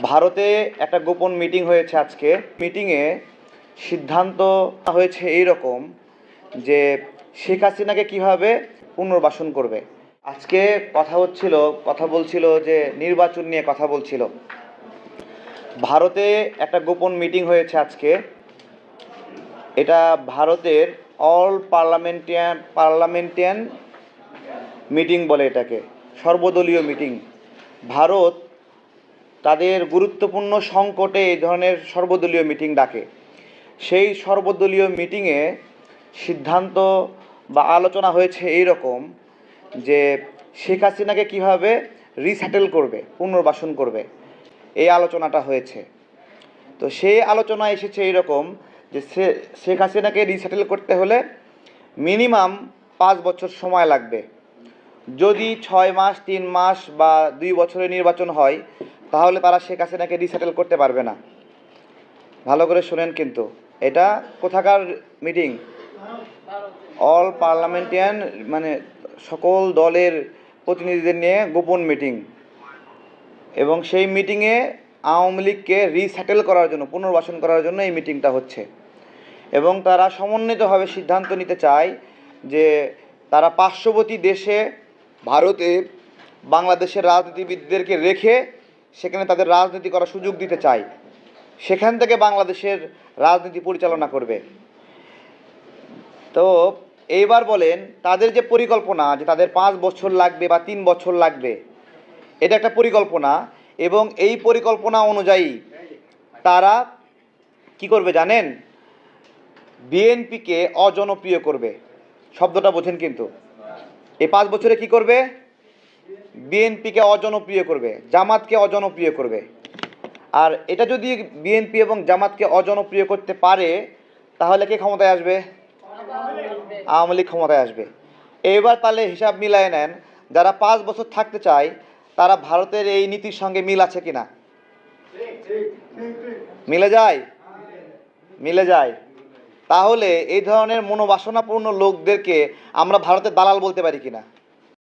ভারতে একটা গোপন মিটিং হয়েছে আজকে। মিটিংয়ে সিদ্ধান্ত হয়েছে এই রকম যে শেখ হাসিনাকে কীভাবে পুনর্বাসন করবে। আজকে কথা হচ্ছিল, কথা বলছিল যে নির্বাচন নিয়ে কথা বলছিল। ভারতে একটা গোপন মিটিং হয়েছে আজকে। এটা ভারতের অল পার্লামেন্টিয়ান পার্লামেন্টিয়ান মিটিং বলে এটাকে, সর্বদলীয় মিটিং। ভারত তাদের গুরুত্বপূর্ণ সংকটে এই ধরনের সর্বদলীয় মিটিং ডাকে। সেই সর্বদলীয় মিটিংয়ে সিদ্ধান্ত বা আলোচনা হয়েছে এই রকম যে শেখ হাসিনাকে কীভাবে রিস্যাটেল করবে, পুনর্বাসন করবে, এই আলোচনাটা হয়েছে। তো সেই আলোচনা এসেছে এইরকম যে সে- শেখ হাসিনাকে রিসেটেল করতে হলে মিনিমাম পাঁচ বছর সময় লাগবে। যদি ছয় মাস, তিন মাস বা দুই বছরের নির্বাচন হয় তাহলে তারা শেখ হাসিনাকে রিসেটেল করতে পারবে না। ভালো করে শোনেন কিন্তু। এটা কোথাকার মিটিং অল পার্লামেন্টিয়ান মানে সকল দলের প্রতিনিধিদের নিয়ে গোপন মিটিং এবং সেই মিটিংয়ে আওয়ামী লীগকে রিস্যাটেল করার জন্য, পুনর্বাসন করার জন্য এই মিটিংটা হচ্ছে। এবং তারা সমন্বিতভাবে সিদ্ধান্ত নিতে চায় যে তারা পার্শ্ববর্তী দেশে ভারতে বাংলাদেশের রাজনীতিবিদদেরকে রেখে সেখানে তাদের রাজনীতি করার সুযোগ দিতে চায় সেখান থেকে বাংলাদেশের রাজনীতি পরিচালনা করবে। তো এইবার বলেন, তাদের যে পরিকল্পনা যে তাদের পাঁচ বছর লাগবে বা তিন বছর লাগবে, এটা একটা পরিকল্পনা এবং এই পরিকল্পনা অনুযায়ী তারা কি করবে জানেন? বিএনপিকে অজনপ্রিয় করবে। শব্দটা বোঝেন কিন্তু। এই পাঁচ বছরে কি করবে? বিএনপিকে অজনপ্রিয় করবে, জামাতকে অজনপ্রিয় করবে। আর এটা যদি বিএনপি এবং জামাতকে অজনপ্রিয় করতে পারে, তাহলে কে ক্ষমতায় আসবে? আওয়ামী লীগ ক্ষমতায় আসবে। এবার তাহলে হিসাব মিলায় নেন, যারা পাঁচ বছর থাকতে চায়, তারা ভারতের এই নীতির সঙ্গে মিল আছে কিনা মিলে যায়? মিলে যায়। তাহলে এই ধরনের মনোবাসনাপূর্ণ লোকদেরকে আমরা ভারতের দালাল বলতে পারি কিনা